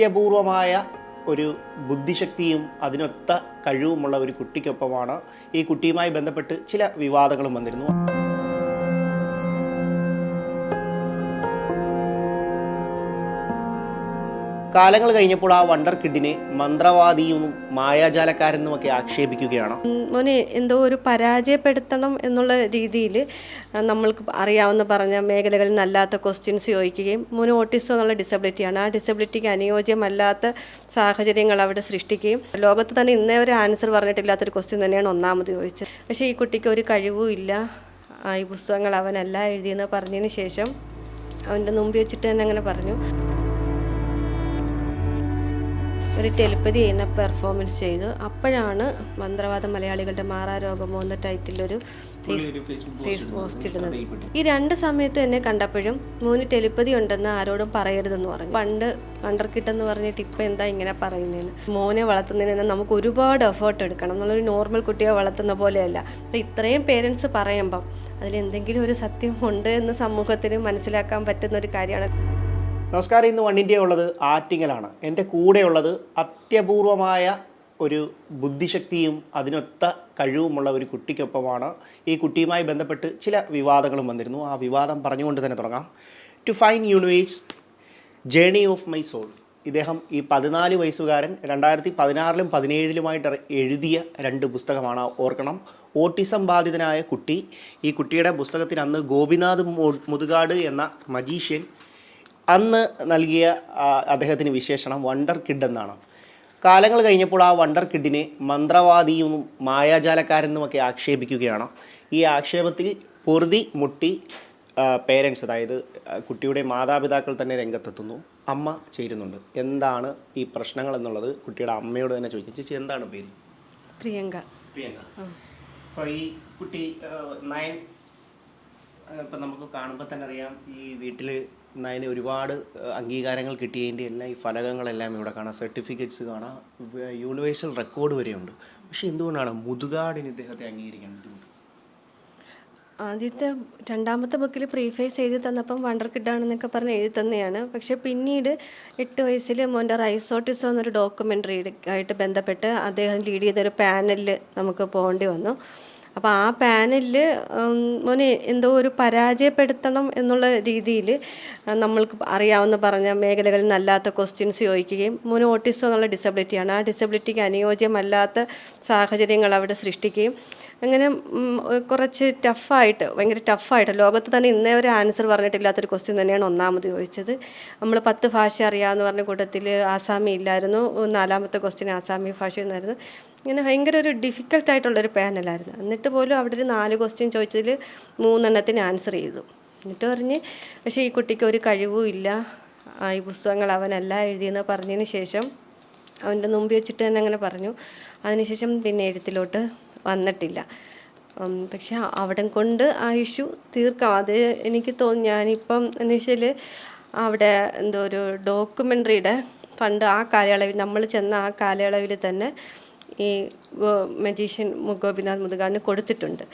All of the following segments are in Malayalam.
അത്യപൂർവമായ ഒരു ബുദ്ധിശക്തിയും അതിനൊത്ത കഴിവുമുള്ള ഒരു കുട്ടിക്കൊപ്പമാണ് ഈ കുട്ടിയുമായി ബന്ധപ്പെട്ട് ചില വിവാദങ്ങളും വന്നിരുന്നു. കാലങ്ങൾ കഴിഞ്ഞപ്പോൾ ആ വണ്ടർ കിഡിനെ മന്ത്രവാദിയും മായാജാലക്കാരെന്നുമൊക്കെ ആക്ഷേപിക്കുകയാണ്. മോനെ എന്തോ ഒരു പരാജയപ്പെടുത്തണം എന്നുള്ള രീതിയിൽ നമ്മൾക്ക് അറിയാവുന്ന പറഞ്ഞ മേഖലകളിൽ നല്ലാത്ത ക്വസ്റ്റ്യൻസ് ചോദിക്കുകയും മോന് ഓട്ടിസം എന്നുള്ള ഡിസബിലിറ്റിയാണ് ആ ഡിസബിലിറ്റിക്ക് അനുയോജ്യമല്ലാത്ത സാഹചര്യങ്ങൾ അവിടെ സൃഷ്ടിക്കുകയും ലോകത്ത് തന്നെ ഇന്നേ ഒരു ആൻസർ പറഞ്ഞിട്ടില്ലാത്തൊരു ക്വസ്റ്റ്യൻ തന്നെയാണ് ഒന്നാമത് ചോദിച്ചത്. പക്ഷേ ഈ കുട്ടിക്ക് ഒരു കഴിവും ഇല്ല. ഈ പുസ്തകങ്ങൾ അവനല്ല എഴുതിയെന്ന് പറഞ്ഞതിന് ശേഷം അവന്റെ മുമ്പ് വെച്ചിട്ട് തന്നെ അങ്ങനെ പറഞ്ഞു. ഒരു ടെലിപ്പതി ചെയ്യുന്ന പെർഫോമൻസ് ചെയ്തു. അപ്പോഴാണ് മന്ത്രവാദ മലയാളികളുടെ മാറാരോഗമോ എന്ന ടൈറ്റിലൊരു ഫേസ് പോസ്റ്റ് ഇടുന്നത്. ഈ രണ്ട് സമയത്തും എന്നെ കണ്ടപ്പോഴും മോന് ടെലിപ്പതി ഉണ്ടെന്ന് ആരോടും പറയരുതെന്ന് പറഞ്ഞു. പണ്ട് അണ്ടർക്കിട്ടെന്ന് പറഞ്ഞിട്ട് ഇപ്പം എന്താ ഇങ്ങനെ പറയുന്നതെന്ന് മോനെ വളർത്തുന്നതിന് നമുക്ക് ഒരുപാട് എഫേർട്ട് എടുക്കണം. നമ്മളൊരു നോർമൽ കുട്ടിയെ വളർത്തുന്ന പോലെയല്ല. അപ്പം ഇത്രയും പേരൻസ് പറയുമ്പം അതിലെന്തെങ്കിലും ഒരു സത്യം ഉണ്ട് എന്ന് സമൂഹത്തിന് മനസ്സിലാക്കാൻ പറ്റുന്ന ഒരു കാര്യമാണ്. നമസ്കാരം ഇന്ന് വൺ ഇന്ത്യ ഉള്ളത് ആറ്റിങ്ങലാണ്. എന്റെ കൂടെയുള്ളത് അത്യപൂർവമായ ഒരു ബുദ്ധിശക്തിയും അതിനൊത്ത കഴിവുമുള്ള ഒരു കുട്ടിക്കൊപ്പമാണ്. ഈ കുട്ടിയുമായി ബന്ധപ്പെട്ട് ചില വിവാദങ്ങളും വന്നിരുന്നു. ആ വിവാദം പറഞ്ഞുകൊണ്ട് തന്നെ തുടങ്ങാം. To find universe journey of my soul ഇദ്ദേഹം ഈ പതിനാല് വയസ്സുകാരൻ രണ്ടായിരത്തി പതിനാറിലും പതിനേഴിലുമായിട്ട് എഴുതിയ രണ്ട് പുസ്തകമാണ്. ഓർക്കണം. ഓട്ടിസം ബാധിതനായ കുട്ടി. ഈ കുട്ടിയുടെ പുസ്തകത്തിന് അന്ന് ഗോപിനാഥ് മുതുകാട് എന്ന മജീഷ്യൻ അന്ന് നൽകിയ അദ്ദേഹത്തിന് വിശേഷണം വണ്ടർ കിഡ് എന്നാണ്. കാലങ്ങൾ കഴിഞ്ഞപ്പോൾ ആ വണ്ടർ കിഡിനെ മന്ത്രവാദിയും മായാജാലക്കാരെന്നുമൊക്കെ ആക്ഷേപിക്കുകയാണ്. ഈ ആക്ഷേപത്തിൽ പൊറുതി മുട്ടി പേരൻസ് അതായത് കുട്ടിയുടെ മാതാപിതാക്കൾ തന്നെ രംഗത്തെത്തുന്നു. അമ്മ ചേരുന്നുണ്ട്. എന്താണ് ഈ പ്രശ്നങ്ങൾ എന്നുള്ളത് കുട്ടിയുടെ അമ്മയോട് തന്നെ ചോദിക്കും. ചേച്ചി എന്താണ് പേര്? പ്രിയങ്ക. പ്രിയങ്ക. അപ്പോൾ ഈ കുട്ടി നയൻ ഇപ്പം നമുക്ക് കാണുമ്പോൾ തന്നെ അറിയാം ഈ വീട്ടിൽ നയന് ഒരുപാട് അംഗീകാരങ്ങൾ കിട്ടിയതിന്റെ എല്ലാം ഈ ഫലകങ്ങളെല്ലാം ഇവിടെ കാണാം. സർട്ടിഫിക്കറ്റ്സ് കാണാം. യൂണിവേഴ്സൽ റെക്കോർഡ് വരെയുണ്ട്. പക്ഷേ എന്തുകൊണ്ടാണ് മുതുകാടിന് ഇദ്ദേഹത്തെ അംഗീകരിക്കാൻ ആദ്യത്തെ രണ്ടാമത്തെ ബുക്കിൽ പ്രീഫേസ് എഴുതി തന്നപ്പം വണ്ടർ കിഡാണെന്നൊക്കെ പറഞ്ഞ് എഴുതി തന്നെയാണ്. പക്ഷേ പിന്നീട് എട്ട് വയസ്സിൽ മോന്റെ റൈസോട്ടിസം എന്നൊരു ഡോക്യുമെന്ററി ആയിട്ട് ബന്ധപ്പെട്ട് അദ്ദേഹം ലീഡ് ചെയ്തൊരു പാനലിൽ നമുക്ക് പോകേണ്ടി വന്നു. അപ്പോൾ ആ പാനലിൽ മോനെ എന്തോ ഒരു പരാജയപ്പെടുത്തണം എന്നുള്ള രീതിയിൽ നമ്മൾക്ക് അറിയാവുന്ന പറഞ്ഞ മേഖലകളിൽ നല്ലാത്ത ക്വസ്റ്റ്യൻസ് ചോദിക്കുകയും മോന് ഓട്ടിസം എന്നുള്ള ഡിസബിലിറ്റിയാണ് ആ ഡിസബിലിറ്റിക്ക് അനുയോജ്യമല്ലാത്ത സാഹചര്യങ്ങൾ അവിടെ സൃഷ്ടിക്കുകയും അങ്ങനെ കുറച്ച് ടഫായിട്ട് ഭയങ്കര ടഫായിട്ട് ലോകത്ത് തന്നെ ഇന്നേ ഒരു ആൻസർ പറഞ്ഞിട്ടില്ലാത്തൊരു ക്വസ്റ്റ്യൻ തന്നെയാണ് ഒന്നാമത് ചോദിച്ചത്. നമ്മൾ പത്ത് ഭാഷ അറിയാമെന്ന് പറഞ്ഞ കൂട്ടത്തിൽ ആസാമി ഇല്ലായിരുന്നു. നാലാമത്തെ ക്വസ്റ്റ്യൻ ആസാമി ഭാഷ എന്നായിരുന്നു. ഇങ്ങനെ ഭയങ്കര ഒരു ഡിഫിക്കൽട്ടായിട്ടുള്ളൊരു പാനലായിരുന്നു എന്നിട്ട് പോലും അവിടെ ഒരു നാല് ക്വസ്റ്റ്യൻ ചോദിച്ചതിൽ മൂന്നെണ്ണത്തിന് ആൻസർ ചെയ്തു. എന്നിട്ട് പറഞ്ഞ് പക്ഷേ ഈ കുട്ടിക്ക് ഒരു കഴിവും ഇല്ല. ഈ പുസ്തകങ്ങൾ അവനല്ല എഴുതിയെന്ന് പറഞ്ഞതിന് ശേഷം അവന്റെ മുമ്പിൽ വെച്ചിട്ട് തന്നെ അങ്ങനെ പറഞ്ഞു. അതിനുശേഷം പിന്നെ എഴുത്തിലോട്ട് വന്നിട്ടില്ല. പക്ഷെ അവിടെ കൊണ്ട് ആ ഇഷ്യൂ തീർക്കാം. അത് എനിക്ക് തോന്നി ഞാനിപ്പം എന്ന് വെച്ചാൽ അവിടെ എന്തോ ഒരു ഡോക്യുമെന്ററിയുടെ ഫണ്ട് ആ കാലയളവിൽ നമ്മൾ ചെന്ന ആ കാലയളവിൽ തന്നെ ഈ മജീഷ്യൻ ഗോപിനാഥ് മുതുകാടിന് കൊടുത്തിട്ടുണ്ട്.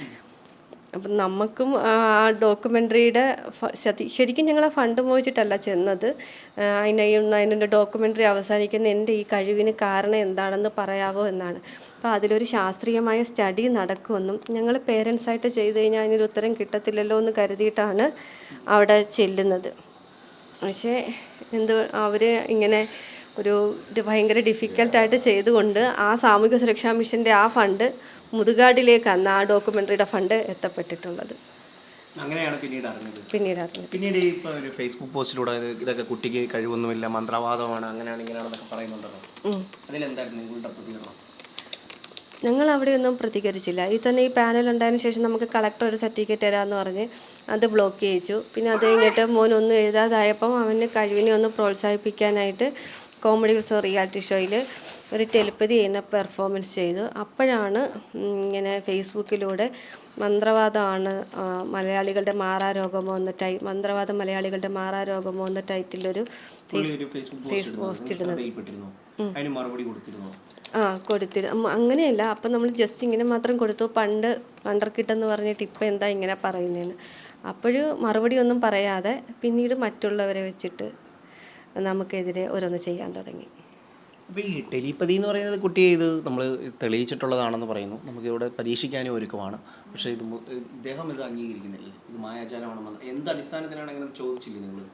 അപ്പം നമുക്കും ആ ഡോക്യുമെന്ററിയുടെ ശരിക്കും ഞങ്ങൾ ആ ഫണ്ട് മോഹിച്ചിട്ടല്ല ചെന്നത്. അതിനെ അതിന്റെ ഡോക്യുമെന്ററി അവസാനിക്കുന്ന എന്റെ ഈ കഴിവിന് കാരണം എന്താണെന്ന് പറയാവോ എന്നാണ്. അപ്പോൾ അതിലൊരു ശാസ്ത്രീയമായ സ്റ്റഡി നടക്കുമെന്നും ഞങ്ങൾ പേരൻസായിട്ട് ചെയ്ത് കഴിഞ്ഞാൽ അതിനൊരു ഉത്തരം കിട്ടത്തില്ലല്ലോ എന്ന് കരുതിയിട്ടാണ് അവിടെ ചെല്ലുന്നത്. പക്ഷേ എന്ത് അവർ ഇങ്ങനെ ഒരു ഭയങ്കര ഡിഫിക്കൽട്ടായിട്ട് ചെയ്തുകൊണ്ട് ആ സാമൂഹ്യ സുരക്ഷാ മിഷന്റെ ആ ഫണ്ട് മുതുകാടിലേക്കാണ് ആ ഡോക്യുമെന്ററിയുടെ ഫണ്ട് എത്തപ്പെട്ടിട്ടുള്ളത്. അങ്ങനെയാണ് പിന്നീട് അറിഞ്ഞത്. പിന്നീട് അറിഞ്ഞത്. പിന്നീട് ഇപ്പോൾ ഒരു ഫേസ്ബുക്ക് പോസ്റ്റിലൂടെ ഇതൊക്കെ കുട്ടിക്ക് കഴിവൊന്നുമില്ല മന്ത്രവാദമാണ് അങ്ങനെയാണ് ഇങ്ങനെയാണെന്നൊക്കെ പറയുന്നുണ്ടല്ലോ. അതിലെന്തായിരുന്നു നിങ്ങളുടെ പ്രതികരണം? ഞങ്ങൾ അവിടെയൊന്നും പ്രതികരിച്ചില്ല. ഈ തന്നെ ഈ പാനൽ ഉണ്ടായതിനു ശേഷം നമുക്ക് കളക്ടർ ഒരു സർട്ടിഫിക്കറ്റ് തരാമെന്ന് പറഞ്ഞ് അത് ബ്ലോക്ക് ചെയ്യിച്ചു. പിന്നെ അത് കഴിഞ്ഞിട്ട് മോനൊന്നും എഴുതാതായപ്പം അവന് കഴിവിനെ ഒന്ന് പ്രോത്സാഹിപ്പിക്കാനായിട്ട് കോമഡി ഉത്സവം റിയാലിറ്റി ഷോയിൽ ഒരു ടെലിപ്പതി ചെയ്യുന്ന പെർഫോമൻസ് ചെയ്തു. അപ്പോഴാണ് ഇങ്ങനെ ഫേസ്ബുക്കിലൂടെ മന്ത്രവാദമാണ് മലയാളികളുടെ മാറാരോഗമോ എന്ന ടൈ മന്ത്രവാദം മലയാളികളുടെ മാറാരോഗമോ എന്ന ടൈറ്റിലൊരു ഫേസ്ബുക്ക് ഫേസ് പോസ്റ്റ് ഇടുന്നത്. ആ കൊടുത്തിരുന്നു അങ്ങനെയല്ല. അപ്പം നമ്മൾ ജസ്റ്റ് ഇങ്ങനെ മാത്രം കൊടുത്തു. പണ്ട് പണ്ടർക്കിട്ടെന്ന് പറഞ്ഞിട്ട് ഇപ്പം എന്താ ഇങ്ങനെ പറയുന്നതെന്ന് അപ്പോഴും മറുപടി ഒന്നും പറയാതെ പിന്നീട് മറ്റുള്ളവരെ വെച്ചിട്ട് നമുക്കെതിരെ ഓരോന്ന് ചെയ്യാൻ തുടങ്ങി. അപ്പോൾ ഈ ടെലിപ്പതി എന്ന് പറയുന്നത് കുട്ടി ഇത് നമ്മൾ തെളിയിച്ചിട്ടുള്ളതാണെന്ന് പറയുന്നു. നമുക്കിവിടെ പരീക്ഷിക്കാനും ഒരുക്കമാണ്. പക്ഷേ ഇത് ഇദ്ദേഹം ഇത് അംഗീകരിക്കുന്നില്ല. ഇത് മായാജാലമാണെന്ന് എന്ത് അടിസ്ഥാനത്തിലാണ് അങ്ങനെ ചോദിച്ചില്ലേ നിങ്ങൾ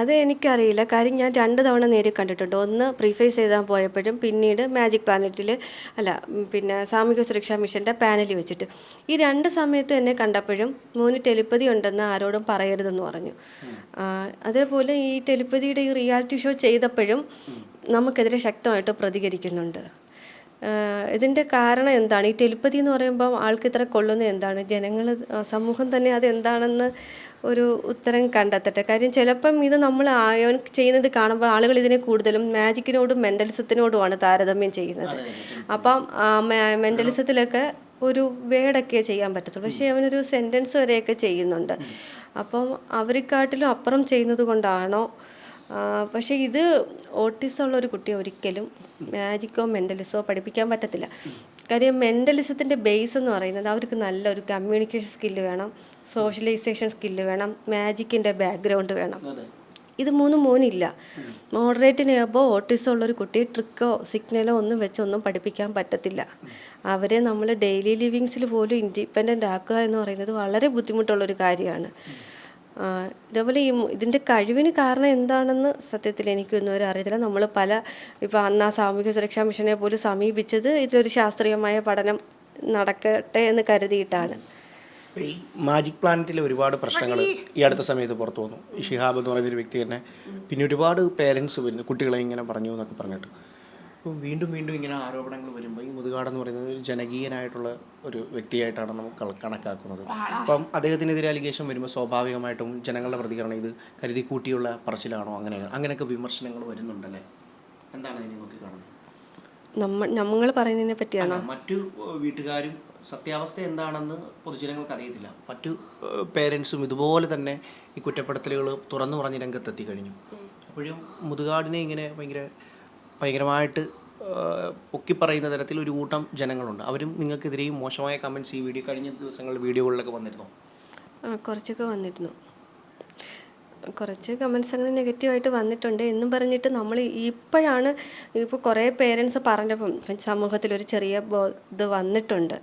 അത് എനിക്കറിയില്ല. കാര്യം ഞാൻ രണ്ട് തവണ നേരിൽ കണ്ടിട്ടുണ്ട്. ഒന്ന് പ്രീഫേസ് എഴുതാൻ പോയപ്പോഴും പിന്നീട് മാജിക് പ്ലാനറ്റിൽ അല്ല പിന്നെ സാമൂഹ്യ സുരക്ഷാ മിഷന്റെ പാനലിൽ വെച്ചിട്ട്. ഈ രണ്ട് സമയത്തും എന്നെ കണ്ടപ്പോഴും മോന് ടെലിപ്പതി ഉണ്ടെന്ന് ആരോടും പറയരുതെന്ന് പറഞ്ഞു. അതേപോലെ ഈ ടെലിപ്പതിയുടെ ഈ റിയാലിറ്റി ഷോ ചെയ്തപ്പോഴും നമുക്കെതിരെ ശക്തമായിട്ട് പ്രതികരിക്കുന്നുണ്ട്. ഇതിന്റെ കാരണം എന്താണ്? ഈ ടെലിപ്പതി എന്ന് പറയുമ്പം ആൾക്ക് ഇത്ര കൊള്ളുന്നത് എന്താണ്? ജനങ്ങൾ സമൂഹം തന്നെ അത് എന്താണെന്ന് ഒരു ഉത്തരം കണ്ടെത്തട്ടെ. കാര്യം ചിലപ്പം ഇത് നമ്മൾ ആയോൻ ചെയ്യുന്നത് കാണുമ്പോൾ ആളുകൾ ഇതിനെ കൂടുതലും മാജിക്കിനോടും മെന്റലിസത്തിനോടുമാണ് താരതമ്യം ചെയ്യുന്നത്. അപ്പം മെന്റലിസത്തിലൊക്കെ ഒരു വേടൊക്കെ ചെയ്യാൻ പറ്റത്തുള്ളൂ. പക്ഷേ അവനൊരു സെന്റൻസ് വരെയൊക്കെ ചെയ്യുന്നുണ്ട്. അപ്പം അവരെക്കാട്ടിലും അപ്പുറം ചെയ്യുന്നത് കൊണ്ടാണോ പക്ഷേ ഇത് ഓട്ടിസം ഉള്ള ഒരു കുട്ടിയെ ഒരിക്കലും മാജിക്കോ മെന്റലിസോ പഠിപ്പിക്കാൻ പറ്റത്തില്ല. കാര്യം മെന്റലിസത്തിന്റെ ബേസ് എന്ന് പറയുന്നത് അവർക്ക് നല്ലൊരു കമ്മ്യൂണിക്കേഷൻ സ്കില്ല് വേണം സോഷ്യലൈസേഷൻ സ്കില്ല് വേണം മാജിക്കിന്റെ ബാക്ക്ഗ്രൗണ്ട് വേണം. ഇത് മൂന്നും മോനില്ല. മോഡറേറ്റിന് അപ്പോൾ ഓട്ടിസം ഉള്ളൊരു കുട്ടി ട്രിക്കോ സിഗ്നലോ ഒന്നും വെച്ച് ഒന്നും പഠിപ്പിക്കാൻ പറ്റത്തില്ല. അവരെ നമ്മൾ ഡെയിലി ലിവിങ്സിൽ പോലും ഇൻഡിപെൻഡന്റ് ആക്കുക എന്ന് പറയുന്നത് വളരെ ബുദ്ധിമുട്ടുള്ളൊരു കാര്യമാണ്. ഇതേപോലെ ഈ ഇതിന്റെ കഴിവിന് കാരണം എന്താണെന്ന് സത്യത്തിൽ എനിക്കൊന്നും ഒരു അറിയത്തില്ല. നമ്മൾ പല ഇപ്പോൾ അന്ന് ആ സാമൂഹ്യ സുരക്ഷാ മിഷനെ പോലും സമീപിച്ചത് ഇതിലൊരു ശാസ്ത്രീയമായ പഠനം നടക്കട്ടെ എന്ന് കരുതിയിട്ടാണ്. ഈ മാജിക് പ്ലാനറ്റിലെ ഒരുപാട് പ്രശ്നങ്ങൾ ഈ അടുത്ത സമയത്ത് പുറത്തു വന്നു. ഷിഹാബ് എന്ന് പറയുന്ന ഒരു വ്യക്തി തന്നെ പിന്നെ ഒരുപാട് പേരൻസ് വരുന്നു കുട്ടികളെ ഇങ്ങനെ പറഞ്ഞു എന്നൊക്കെ പറഞ്ഞിട്ട്. വീണ്ടും വീണ്ടും ഇങ്ങനെ ആരോപണങ്ങൾ വരുമ്പോൾ ഈ മുതുകാട് എന്ന് പറയുന്നത് ഒരു ജനകീയനായിട്ടുള്ള ഒരു വ്യക്തിയായിട്ടാണ് നമുക്ക് കണക്കാക്കുന്നത്. അപ്പം അദ്ദേഹത്തിനെതിരെ അലിഗേഷൻ വരുമ്പോൾ സ്വാഭാവികമായിട്ടും ജനങ്ങളുടെ പ്രതികരണം ഇത് കരുതി കൂട്ടിയുള്ള പറച്ചിലാണോ അങ്ങനെ അങ്ങനെയൊക്കെ വിമർശനങ്ങൾ വരുന്നുണ്ടല്ലേ? എന്താണ് ഇതിനെ നോക്കി കാണുന്നത്? നമ്മ നമ്മൾ പറയുന്നതിനെ പറ്റിയാണോ? മറ്റു വീട്ടുകാരും സത്യാവസ്ഥ എന്താണെന്ന് പൊതുജനങ്ങൾക്ക് അറിയത്തില്ല. മറ്റു പേരൻസും ഇതുപോലെ തന്നെ ഈ കുറ്റപ്പെടുത്തലുകൾ തുറന്നു പറഞ്ഞ് രംഗത്തെത്തി കഴിഞ്ഞു. അപ്പോഴും മുതുകാടിനെ ഇങ്ങനെ ഭയങ്കര ഭയങ്കരമായിട്ട് പൊക്കിപ്പറയുന്ന തരത്തിൽ ഒരു കൂട്ടം ജനങ്ങളുണ്ട്. അവരും നിങ്ങൾക്കെതിരെയും മോശമായ കമന്റ്സ് ഈ വീഡിയോ കഴിഞ്ഞ ദിവസങ്ങളിൽ വീഡിയോകളിലൊക്കെ വന്നിരുന്നു? കുറച്ചൊക്കെ വന്നിരുന്നു. കുറച്ച് കമൻസ് അങ്ങനെ നെഗറ്റീവായിട്ട് വന്നിട്ടുണ്ട്. എന്നും പറഞ്ഞിട്ട് നമ്മൾ ഇപ്പോഴാണ് ഇപ്പോൾ കുറേ പേരൻസ് പറഞ്ഞപ്പം സമൂഹത്തിൽ ഒരു ചെറിയ ഇത് വന്നിട്ടുണ്ട്.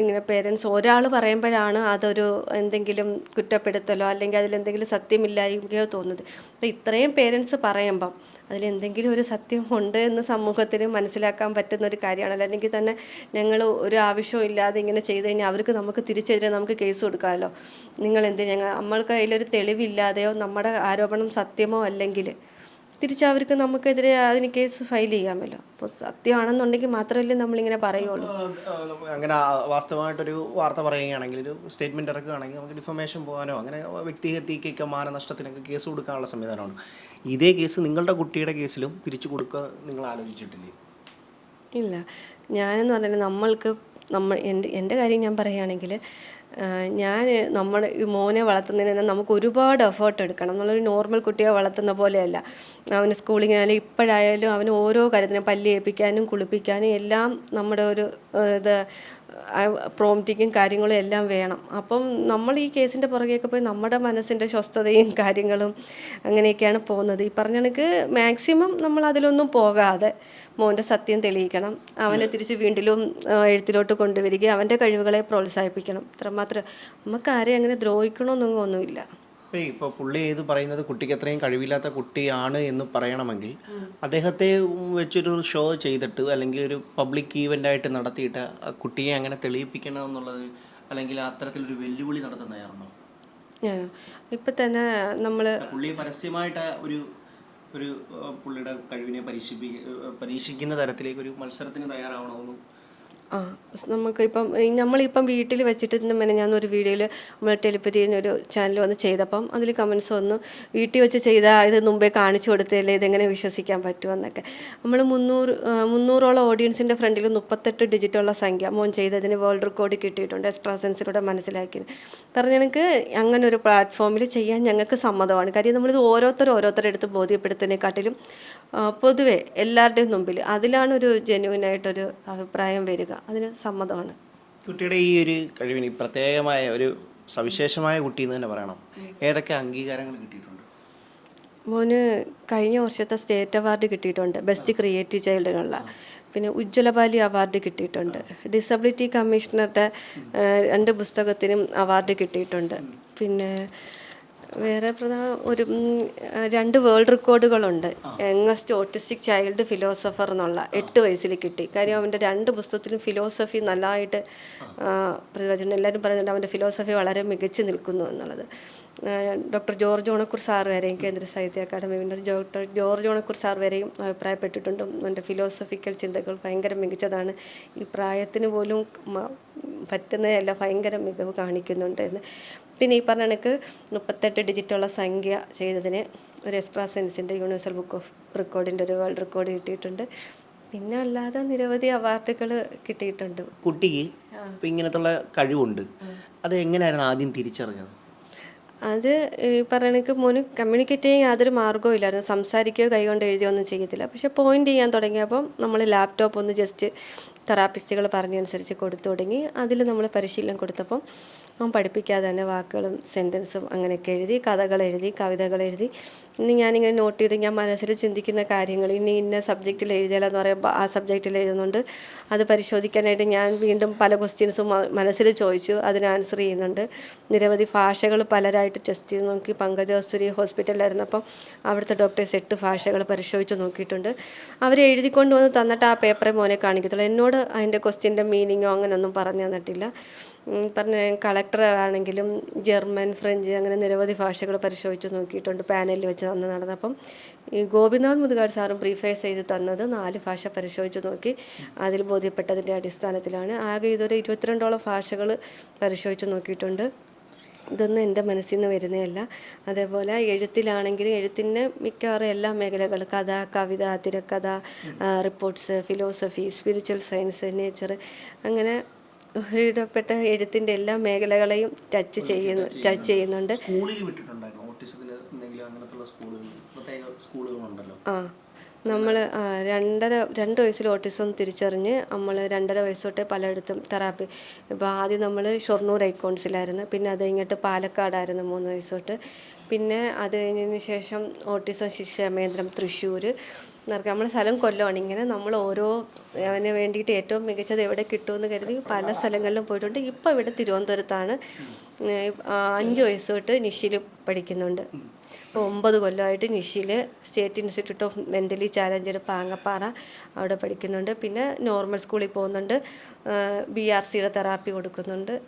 ഇങ്ങനെ പേരൻസ് ഒരാൾ പറയുമ്പോഴാണ് അതൊരു എന്തെങ്കിലും കുറ്റപ്പെടുത്തലോ അല്ലെങ്കിൽ അതിലെന്തെങ്കിലും സത്യമില്ലായ്മയോ തോന്നുന്നത്. അപ്പോൾ ഇത്രയും പേരൻസ് പറയുമ്പം അതിലെന്തെങ്കിലും ഒരു സത്യം ഉണ്ട് എന്ന് സമൂഹത്തിന് മനസ്സിലാക്കാൻ പറ്റുന്ന ഒരു കാര്യമാണല്ലോ. അല്ലെങ്കിൽ തന്നെ ഞങ്ങൾ ഒരു ആവശ്യവും ഇല്ലാതെ ഇങ്ങനെ ചെയ്ത് കഴിഞ്ഞാൽ അവർക്ക് നമുക്ക് തിരിച്ചെതിരെ നമുക്ക് കേസ് കൊടുക്കാമല്ലോ. നിങ്ങൾ എന്ത് ഞങ്ങൾ നമ്മൾക്ക് അതിലൊരു തെളിവില്ലാതെയോ നമ്മുടെ ആരോപണം സത്യമോ അല്ലെങ്കിൽ തിരിച്ച് അവർക്ക് നമുക്കെതിരെ അതിന് കേസ് ഫയൽ ചെയ്യാമല്ലോ. അപ്പോൾ സത്യമാണെന്നുണ്ടെങ്കിൽ മാത്രമല്ലേ നമ്മളിങ്ങനെ പറയുള്ളൂ. അങ്ങനെ വാസ്തവമായിട്ടൊരു വാർത്ത പറയുകയാണെങ്കിൽ ഒരു സ്റ്റേറ്റ്മെന്റ് ഇറക്കുകയാണെങ്കിൽ നമുക്ക് ഡിഫമേഷൻ പോകാനോ അങ്ങനെ വ്യക്തിഹത്യക്കൊക്കെ മാനനഷ്ടത്തിനൊക്കെ കേസ് കൊടുക്കാനുള്ള സംവിധാനമാണ് ഇതേ കേസ് നിങ്ങളുടെ കുട്ടിയുടെ കേസിലും തിരിച്ചു കൊടുക്കുക നിങ്ങൾ ആലോചിച്ചിട്ടില്ലേ? ഇല്ല. ഞാനെന്ന് പറഞ്ഞാൽ നമ്മൾക്ക് നമ്മൾ എന്റെ എന്റെ കാര്യം ഞാൻ പറയുകയാണെങ്കിൽ ഞാൻ നമ്മുടെ മോനെ വളർത്തുന്നതിന് തന്നെ നമുക്ക് ഒരുപാട് എഫേർട്ട് എടുക്കണം. നമ്മളൊരു നോർമൽ കുട്ടിയെ വളർത്തുന്ന പോലെയല്ല. അവന് സ്കൂളിങ്ങിനായാലും ഇപ്പോഴായാലും അവന് ഓരോ കാര്യത്തിനും പല്ല് ഏൽപ്പിക്കാനും കുളിപ്പിക്കാനും എല്ലാം നമ്മുടെ ഒരു ഇത് പ്രോംറ്റിങ്ങും കാര്യങ്ങളും എല്ലാം വേണം. അപ്പം നമ്മൾ ഈ കേസിന്റെ പുറകെയൊക്കെ പോയി നമ്മുടെ മനസ്സിന്റെ സ്വസ്ഥതയും കാര്യങ്ങളും അങ്ങനെയൊക്കെയാണ് പോകുന്നത്. ഈ പറഞ്ഞ കണക്ക് മാക്സിമം നമ്മൾ അതിലൊന്നും പോകാതെ മോന്റെ സത്യം തെളിയിക്കണം. അവനെ തിരിച്ച് വീണ്ടിലും എഴുത്തിലോട്ട് കൊണ്ടുവരിക അവന്റെ കഴിവുകളെ പ്രോത്സാഹിപ്പിക്കണം. ഇത്രമാത്രം. നമുക്ക് ആരെയും അങ്ങനെ ദ്രോഹിക്കണമെന്നൊന്നും ഒന്നുമില്ല. അപ്പോൾ ഇപ്പോൾ പുള്ളി ഏത് പറയുന്നത് കുട്ടിക്ക് അത്രയും കഴിവില്ലാത്ത കുട്ടിയാണ് എന്ന് പറയണമെങ്കിൽ അദ്ദേഹത്തെ വെച്ചൊരു ഷോ ചെയ്തിട്ട് അല്ലെങ്കിൽ ഒരു പബ്ലിക് ഈവന്റ് ആയിട്ട് നടത്തിയിട്ട് കുട്ടിയെ അങ്ങനെ തെളിയിപ്പിക്കണം എന്നുള്ളത് അല്ലെങ്കിൽ അത്തരത്തിലൊരു വെല്ലുവിളി നടത്തുന്നതായിരുന്നോ ഞാനോ? ഞാൻ ഇപ്പം തന്നെ നമ്മൾ പുള്ളി പരസ്യമായിട്ട് ഒരു ഒരു പുള്ളിയുടെ കഴിവിനെ പരീക്ഷിപ്പി പരീക്ഷിക്കുന്ന തരത്തിലേക്ക് ഒരു മത്സരത്തിന് തയ്യാറാവണമെന്നും ആ നമുക്കിപ്പം നമ്മളിപ്പം വീട്ടിൽ വെച്ചിട്ട് പിന്നെ ഞാൻ ഒരു വീഡിയോയിൽ നമ്മൾ ടെലിപ്പതി ഒരു ചാനൽ വന്ന് ചെയ്തപ്പം അതിൽ കമൻസ് വന്നു വീട്ടിൽ വെച്ച് ചെയ്ത ഇത് മുമ്പേ കാണിച്ചു കൊടുത്തല്ലേ ഇതെങ്ങനെ വിശ്വസിക്കാൻ പറ്റുമെന്നൊക്കെ നമ്മൾ മുന്നൂറ് മുന്നൂറോളം ഓഡിയൻസിന്റെ ഫ്രണ്ടിൽ മുപ്പത്തെട്ട് ഡിജിറ്റുള്ള സംഖ്യ മോൻ ചെയ്തതിന് വേൾഡ് റെക്കോർഡ് കിട്ടിയിട്ടുണ്ട് എക്സ്ട്രാ സെൻസിലൂടെ മനസ്സിലാക്കി പറഞ്ഞ എനിക്ക് അങ്ങനെ ഒരു പ്ലാറ്റ്ഫോമിൽ ചെയ്യാൻ ഞങ്ങൾക്ക് സമ്മതമാണ്. കാര്യം നമ്മളിത് ഓരോരുത്തർ ഓരോരുത്തരെടുത്ത് ബോധ്യപ്പെടുത്തുന്നതിനെക്കാട്ടിലും ആ, പൊതുവെ എല്ലാവരുടെയും മുമ്പിൽ അതിലാണ് ഒരു ജെന്യൂനായിട്ടൊരു അഭിപ്രായം വരിക. അതിന് സമ്മതമാണ്. കുട്ടിയുടെ ഈ ഒരു കഴിവിന് പ്രത്യേകമായ ഒരു സവിശേഷമായ കുട്ടി എന്ന് തന്നെ പറയണം. ഏതൊക്കെ അംഗീകാരങ്ങൾ കിട്ടിയിട്ടുണ്ട്? മോന് കഴിഞ്ഞ വർഷത്തെ സ്റ്റേറ്റ് അവാർഡ് കിട്ടിയിട്ടുണ്ട്. ബെസ്റ്റ് ക്രിയേറ്റീവ് ചൈൽഡിനുള്ള പിന്നെ ഉജ്ജ്വലബാലി അവാർഡ് കിട്ടിയിട്ടുണ്ട്. ഡിസബിലിറ്റി കമ്മീഷണറുടെ രണ്ട് പുസ്തകത്തിനും അവാർഡ് കിട്ടിയിട്ടുണ്ട്. പിന്നെ വേറെ പ്രധാന ഒരു രണ്ട് വേൾഡ് റെക്കോർഡുകളുണ്ട് യങ്ങസ്റ്റ് ഓട്ടിസ്റ്റിക് ചൈൽഡ് ഫിലോസഫർ എന്നുള്ള എട്ട് വയസ്സിൽ കിട്ടി. കാര്യം അവന്റെ രണ്ട് പുസ്തകത്തിലും ഫിലോസഫി നല്ലതായിട്ട് പ്രതിവചനം എല്ലാവരും പറയുന്നുണ്ട് അവന്റെ ഫിലോസഫി വളരെ മികച്ചു നിൽക്കുന്നു എന്നുള്ളത്. ഡോക്ടർ ജോർജ് ഓണക്കൂർ സാർ വരെയും Kendra Sahitya Akademi winner doctor George Onakkoor sir വരെയും അഭിപ്രായപ്പെട്ടിട്ടുണ്ട്. എന്റെ ഫിലോസഫിക്കൽ ചിന്തകൾ ഭയങ്കര മികച്ചതാണ്. ഈ പ്രായത്തിന് പോലും പറ്റുന്നതല്ല ഭയങ്കര മികവ് കാണിക്കുന്നുണ്ട് എന്ന്. പിന്നെ ഈ പറഞ്ഞ കണക്ക് മുപ്പത്തെട്ട് ഡിജിറ്റുള്ള സംഖ്യ ചെയ്തതിന് ഒരു എക്സ്ട്രാ സെൻസിന്റെ യൂണിവേഴ്സൽ ബുക്ക് ഓഫ് റെക്കോർഡിന്റെ ഒരു വേൾഡ് റെക്കോർഡ് കിട്ടിയിട്ടുണ്ട്. പിന്നെ അല്ലാതെ നിരവധി അവാർഡുകൾ കിട്ടിയിട്ടുണ്ട്. കുട്ടിക്ക് ഇപ്പം ഇങ്ങനത്തുള്ള കഴിവുണ്ട്. അത് എങ്ങനെയായിരുന്നു ആദ്യം തിരിച്ചറിഞ്ഞത്? അത് ഈ പറയണക്ക് മോന് കമ്മ്യൂണിക്കേറ്റ് ചെയ്യാൻ യാതൊരു മാർഗവും ഇല്ലായിരുന്നു. സംസാരിക്കുകയോ കൈകൊണ്ട് എഴുതിയോ ഒന്നും ചെയ്യത്തില്ല. പക്ഷേ പോയിന്റ് ചെയ്യാൻ തുടങ്ങിയപ്പം നമ്മൾ ലാപ്ടോപ്പ് ഒന്ന് ജസ്റ്റ് തെറാപ്പിസ്റ്റുകൾ പറഞ്ഞനുസരിച്ച് കൊടുത്തു തുടങ്ങി. അതിൽ നമ്മൾ പരിശീലനം കൊടുത്തപ്പം അവൻ പഠിപ്പിക്കാതെ തന്നെ വാക്കുകളും സെന്റൻസും അങ്ങനെയൊക്കെ എഴുതി കഥകൾ എഴുതി കവിതകൾ എഴുതി. ഇനി ഞാനിങ്ങനെ നോട്ട് ചെയ്ത് ഞാൻ മനസ്സിൽ ചിന്തിക്കുന്ന കാര്യങ്ങൾ ഇനി ഇന്ന സബ്ജക്റ്റിൽ എഴുതിയാലെന്ന് പറയുമ്പോൾ ആ സബ്ജക്റ്റിൽ എഴുതുന്നുണ്ട്. അത് പരിശോധിക്കാനായിട്ട് ഞാൻ വീണ്ടും പല ക്വസ്റ്റ്യൻസും മനസ്സിൽ ചോദിച്ചു. അതിന് ആൻസർ ചെയ്യുന്നുണ്ട്. നിരവധി ഭാഷകൾ പലരായിട്ട് ടെസ്റ്റ് ചെയ്ത് നോക്കി. പങ്കജ കസ്തൂരി ഹോസ്പിറ്റലിലായിരുന്നപ്പം അവിടുത്തെ ഡോക്ടേഴ്സ് എട്ട് ഭാഷകൾ പരിശോധിച്ച് നോക്കിയിട്ടുണ്ട്. അവർ എഴുതിക്കൊണ്ട് വന്ന് തന്നിട്ട് ആ പേപ്പറെ മോനെ കാണിക്കത്തുള്ളൂ. എന്നോട് അതിന്റെ ക്വസ്റ്റ്യന്റെ മീനിങ്ങോ അങ്ങനെയൊന്നും പറഞ്ഞു തന്നിട്ടില്ല. പറഞ്ഞ കളക്ടർ ആണെങ്കിലും ജർമ്മൻ ഫ്രഞ്ച് അങ്ങനെ നിരവധി ഭാഷകൾ പരിശോധിച്ച് നോക്കിയിട്ടുണ്ട് പാനലിൽ വെച്ച് അന്ന് നടന്നപ്പം ഈ ഗോപിനാഥ് മുതുകാട് സാറും പ്രീഫേസ് ചെയ്ത് തന്നത് നാല് ഭാഷ പരിശോധിച്ച് നോക്കി. അതിൽ ബോധ്യപ്പെട്ടതിന്റെ അടിസ്ഥാനത്തിലാണ്. ആകെ ഇതൊരു ഇരുപത്തിരണ്ടോളം ഭാഷകൾ പരിശോധിച്ച് നോക്കിയിട്ടുണ്ട്. ഇതൊന്നും എന്റെ മനസ്സിൽ നിന്ന് വരുന്നതല്ല. അതേപോലെ എഴുത്തിലാണെങ്കിലും എഴുത്തിന്റെ മിക്കവാറും എല്ലാ മേഖലകളും കഥ കവിത തിരക്കഥ reports philosophy spiritual science nature അങ്ങനെ ഒരുവിധപ്പെട്ട എഴുത്തിന്റെ എല്ലാ മേഖലകളെയും ടച്ച് ചെയ്യുന്നു ടച്ച് ചെയ്യുന്നുണ്ട്. സ്കൂളിൽ വിട്ടിട്ടുണ്ടായിരുന്നു? ഓട്ടിസത്തിന് എന്തെങ്കിലും അങ്ങനത്തുള്ള സ്കൂളുകൾ പ്രത്യേക സ്കൂളുകളുണ്ടല്ലോ? ആ. നമ്മൾ രണ്ടര രണ്ട് വയസ്സിൽ ഓട്ടിസം തിരിച്ചറിഞ്ഞ് നമ്മൾ രണ്ടര വയസ്സ് തൊട്ടേ പലയിടത്തും തെറാപ്പി. ഇപ്പോൾ ആദ്യം നമ്മൾ ഷൊർണൂർ ഐക്കോൺസിലായിരുന്നു. പിന്നെ അത് കഴിഞ്ഞിട്ട് പാലക്കാടായിരുന്നു മൂന്ന് വയസ്സ് തൊട്ട്. പിന്നെ അത് കഴിഞ്ഞതിന് ശേഷം ഓട്ടിസം ശിക്ഷാമേന്ദ്രം തൃശ്ശൂർ നമ്മുടെ സ്ഥലം കൊല്ലമാണ് ഇങ്ങനെ നമ്മൾ ഓരോ അതിന് വേണ്ടിയിട്ട് ഏറ്റവും മികച്ചത് എവിടെ കിട്ടുമെന്ന് കരുതി പല സ്ഥലങ്ങളിലും പോയിട്ടുണ്ട്. ഇപ്പോൾ ഇവിടെ തിരുവനന്തപുരത്താണ് അഞ്ച് വയസ്സ് തൊട്ട് നിഷിൽ പഠിക്കുന്നുണ്ട്. ഇപ്പോൾ ഒമ്പത് കൊല്ലമായിട്ട് നിഷിയിൽ state institute of mentally challenged Pangappara അവിടെ പഠിക്കുന്നുണ്ട്. പിന്നെ നോർമൽ സ്കൂളിൽ പോകുന്നുണ്ട്. ബി ആർ സിയുടെ തെറാപ്പി കൊടുക്കുന്നുണ്ട്.